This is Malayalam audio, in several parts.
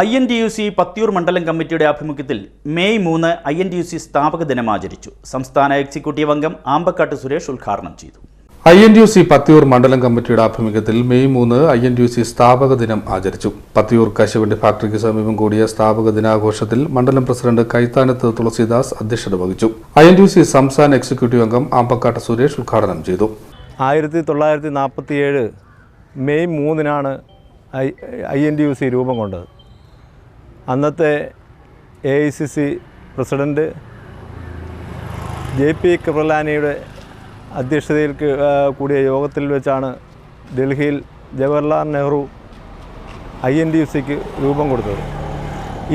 I N T U C Pathiyoor മണ്ഡലം കമ്മിറ്റിയുടെ ആഭിമുഖ്യത്തിൽ മെയ് മൂന്ന് I N T U C സ്ഥാപക ദിനം ആചരിച്ചു. സംസ്ഥാന എക്സിക്യൂട്ടീവ് അംഗം ആമ്പക്കാട്ട് സുരേഷ് ഉദ്ഘാടനം ചെയ്തു. I N U C Pathiyoor മണ്ഡലം കമ്മിറ്റിയുടെ ആഭിമുഖ്യത്തിൽ മെയ് മൂന്ന് ഐ എൻ യു സി സ്ഥാപക ദിനം ആചരിച്ചു. പത്തിയൂർ കശുവണ്ടി ഫാക്ടറിക്ക് സമീപം കൂടിയ സ്ഥാപക ദിനാഘോഷത്തിൽ മണ്ഡലം പ്രസിഡന്റ് കൈത്താനത്ത് തുളസിദാസ് അധ്യക്ഷത വഹിച്ചു. ഐ എൻ യു സി സംസ്ഥാന എക്സിക്യൂട്ടീവ് അംഗം ആമ്പക്കാട്ട് സുരേഷ് ഉദ്ഘാടനം ചെയ്തു. ആയിരത്തി തൊള്ളായിരത്തി നാൽപ്പത്തിയേഴ് മെയ് മൂന്നിനാണ് I I N D U C രൂപം കൊണ്ടത്. അന്നത്തെ A I C C president J P കൃപലാനിയുടെ അധ്യക്ഷതയിൽ കൂടിയ യോഗത്തിൽ വെച്ചാണ് ഡൽഹിയിൽ Jawaharlal Nehru I N D സിക്ക് രൂപം കൊടുത്തത്.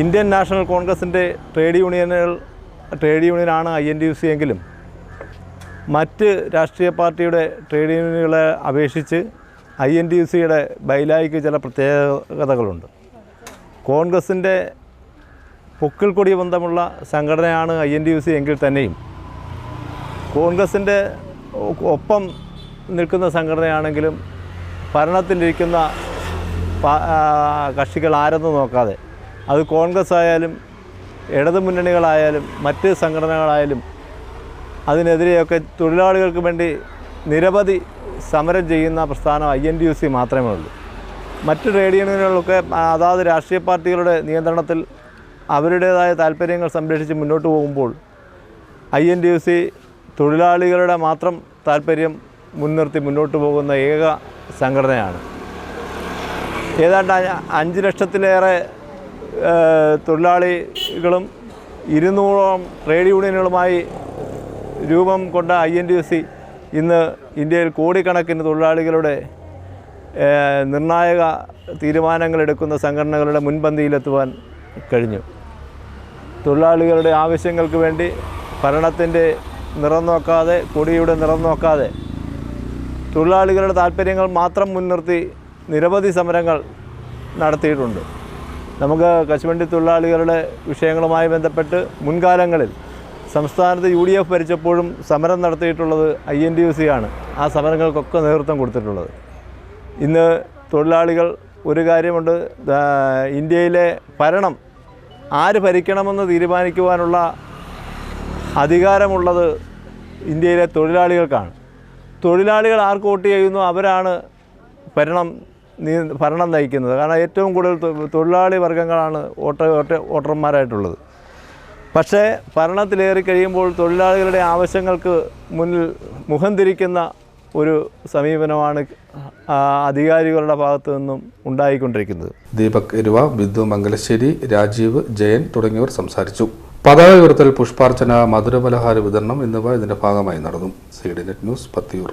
ഇന്ത്യൻ നാഷണൽ കോൺഗ്രസിന്റെ ട്രേഡ് യൂണിയനുകൾ ട്രേഡ് യൂണിയനാണ് ഐ എൻ ഡി സി എങ്കിലും മറ്റ് രാഷ്ട്രീയ പാർട്ടിയുടെ ട്രേഡ് യൂണിയനുകളെ അപേക്ഷിച്ച് ഐ എൻ ഡി സിയുടെ ബൈലായിക്ക് ചില പ്രത്യേകതകളുണ്ട്. കോൺഗ്രസിന്റെ പൊക്കിൾ കൊടി ബന്ധമുള്ള സംഘടനയാണ് I N D U C എങ്കിൽ തന്നെയും. കോൺഗ്രസിന്റെ ഒപ്പം നിൽക്കുന്ന സംഘടനയാണെങ്കിലും ഭരണത്തിലിരിക്കുന്ന കക്ഷികൾ ആരെന്ന് നോക്കാതെ. അത് കോൺഗ്രസ് ആയാലും ഇടതു മുന്നണികളായാലും മറ്റ് സംഘടനകളായാലും അതിനെതിരെയൊക്കെ തൊഴിലാളികൾക്ക് വേണ്ടി നിരവധി സമരം ചെയ്യുന്ന പ്രസ്ഥാനം I N D U C മാത്രമേ ഉള്ളൂ. മറ്റ് ട്രേഡ് യൂണിയനുകളൊക്കെ അതാത് രാഷ്ട്രീയ പാർട്ടികളുടെ നിയന്ത്രണത്തിൽ അവരുടേതായ താല്പര്യങ്ങൾ സംരക്ഷിച്ച് മുന്നോട്ട് പോകുമ്പോൾ I N D U C തൊഴിലാളികളുടെ മാത്രം താല്പര്യം മുൻനിർത്തി മുന്നോട്ട് പോകുന്ന ഏക സംഘടനയാണ്. ഏതാണ്ട് അഞ്ച് ലക്ഷത്തിലേറെ തൊഴിലാളികളും ഇരുന്നൂറോളം ട്രേഡ് യൂണിയനുകളുമായി രൂപം കൊണ്ട I N T U C ഇന്ന് ഇന്ത്യയിൽ കോടിക്കണക്കിന് തൊഴിലാളികളുടെ നിർണായക തീരുമാനങ്ങൾ എടുക്കുന്ന സംഘടനകളുടെ മുൻപന്തിയിലെത്തുവാൻ കഴിഞ്ഞു. തൊഴിലാളികളുടെ ആവശ്യങ്ങൾക്ക് വേണ്ടി ഭരണത്തിന്റെ നിറം നോക്കാതെ കൊടിയുടെ നിറം നോക്കാതെ തൊഴിലാളികളുടെ താല്പര്യങ്ങൾ മാത്രം മുൻനിർത്തി നിരവധി സമരങ്ങൾ നടത്തിയിട്ടുണ്ട്. നമുക്ക് കശുവണ്ടി തൊഴിലാളികളുടെ വിഷയങ്ങളുമായി ബന്ധപ്പെട്ട് മുൻകാലങ്ങളിൽ സംസ്ഥാനത്ത് യു ഡി എഫ് ഭരിച്ചപ്പോഴും സമരം നടത്തിയിട്ടുള്ളത് I N D U C ആണ്. ആ സമരങ്ങൾക്കൊക്കെ നേതൃത്വം കൊടുത്തിട്ടുള്ളത്. ഇന്ന് തൊഴിലാളികൾ ഒരു കാര്യമുണ്ട് ഇന്ത്യയിലെ ഭരണം ആര് ഭരിക്കണമെന്ന് തീരുമാനിക്കുവാനുള്ള അധികാരമുള്ളത് ഇന്ത്യയിലെ തൊഴിലാളികൾക്കാണ്. തൊഴിലാളികൾ ആർക്ക് വോട്ട് ചെയ്യുന്നു അവരാണ് ഭരണം ഭരണം നയിക്കുന്നത്. കാരണം ഏറ്റവും കൂടുതൽ തൊഴിലാളി വർഗങ്ങളാണ് വോട്ട് വോട്ട് വോട്ടർമാരായിട്ടുള്ളത്. പക്ഷേ ഭരണത്തിലേറി കഴിയുമ്പോൾ തൊഴിലാളികളുടെ ആവശ്യങ്ങൾക്ക് മുന്നിൽ മുഖം തിരിക്കുന്ന ഒരു സമീപനമാണ് അധികാരികളുടെ ഭാഗത്തു നിന്നും ഉണ്ടായിക്കൊണ്ടിരിക്കുന്നത്. ദീപക് എരുവ ബിന്ദു മംഗലശ്ശേരി രാജീവ് ജയൻ തുടങ്ങിയവർ സംസാരിച്ചു. പതാക ഉയർത്തൽ പുഷ്പാർച്ചന മധുരപലഹാര വിതരണം എന്നിവ ഇതിന്റെ ഭാഗമായി നടന്നു. സീഡിനെറ്റ് ന്യൂസ് പത്തിയൂർ.